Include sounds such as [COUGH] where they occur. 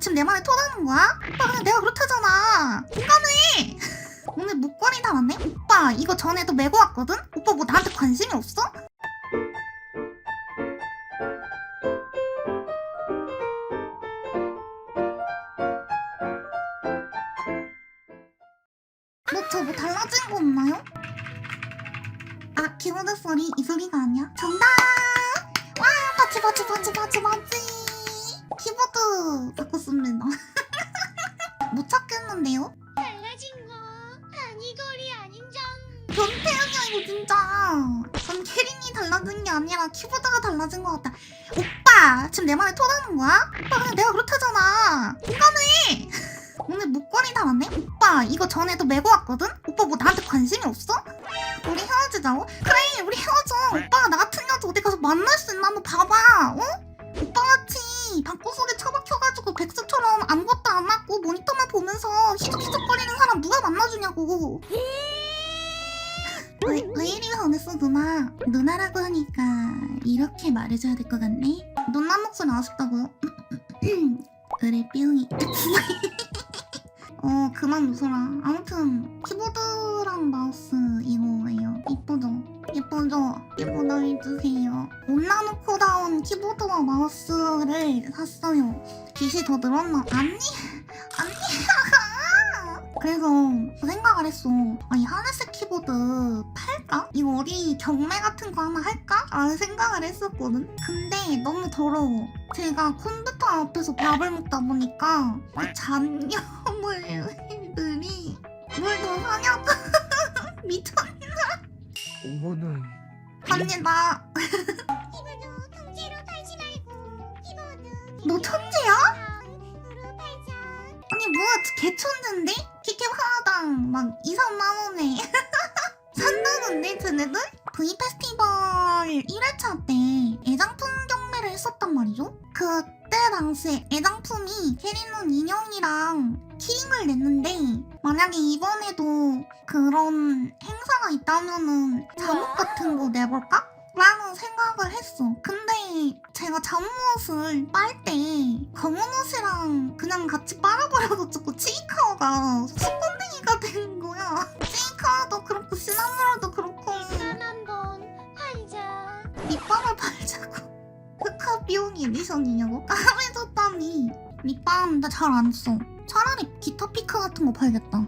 지금 내 말에 토다는 거야? 오빠 그냥 내가 그렇다잖아 공감해 [LAUGHS] 오늘 목걸이 달았네? 오빠 이거 전에도 메고 왔거든? 오빠 뭐 나한테 관심이 없어? 뭐 저 뭐 달라진 거 없나요? 아 키보드 소리 이 소리가 아니야? 정답! 와 바치 바치 바치 바치 바치 키보드 바꿨습니다 [LAUGHS] 못 찾겠는데요? 달라진 거 아니거리 아닌정 변태형이야 이거 진짜 전 캐릭이 달라진 게 아니라 키보드가 달라진 것 같다 오빠 지금 내 말에 토다는 거야? 오빠 그냥 내가 그렇다잖아 공감해 [LAUGHS] 오늘 목걸이 달았네? 오빠 이거 전에도 메고 왔거든? 오빠 뭐 나한테 관심이 없어? 우리 헤어지자고? 그래 우리 헤어져 오빠가 나 같은 여자 어디 가서 만날 수 있나 한번 봐봐 왜, 왜 이리 화냈어 누나 누나라고 하니까 이렇게 말해줘야 될 것 같네 누나 목소리 아쉽다고요? [CLEARS THROAT] 그래 뿅이 [LAUGHS] 어 그만 웃어라 아무튼 키보드랑 마우스 이거예요 이쁘죠? 예쁘죠? 예쁘다 해주세요 온라노코 다운 키보드와 마우스를 샀어요 빚이 더 늘었나? 아니 [LAUGHS] 그래서 생각을 했어. 아니 하늘색 키보드 팔까? 이거 어디 경매 같은 거 하나 할까? 라는 생각을 했었거든. 근데 너무 더러워. 제가 컴퓨터 앞에서 밥을 먹다 보니까 그 잔여물들이 뭘더 사냐고 [LAUGHS] 미쳤나? 오버는 나 [LAUGHS] 아니 뭐야 개천재인데? 키캡 하나당 막 2, 3만 원에 산다는데 쟤네들? V 페스티벌 1회차 때 애장품 경매를 했었단 말이죠? 그때 당시에 애장품이 캐리눈 인형이랑 키링을 냈는데 만약에 이번에도 그런 행사가 있다면은 잠옷 같은 거 내볼까? 생각을 했어. 근데 제가 잠옷을 빨 때 검은 옷이랑 그냥 같이 빨아버려가지고 치이카와가 수건댕이가 된 거야. 치이카와도 그렇고 시나무라도 그렇고 쌈 한번 팔자 립밤을 팔자고. [LAUGHS] 흑화 비용이 에디션이냐고? 까매졌다니. 립밤 나잘 안 써. 차라리 기타 피크 같은 거 팔겠다.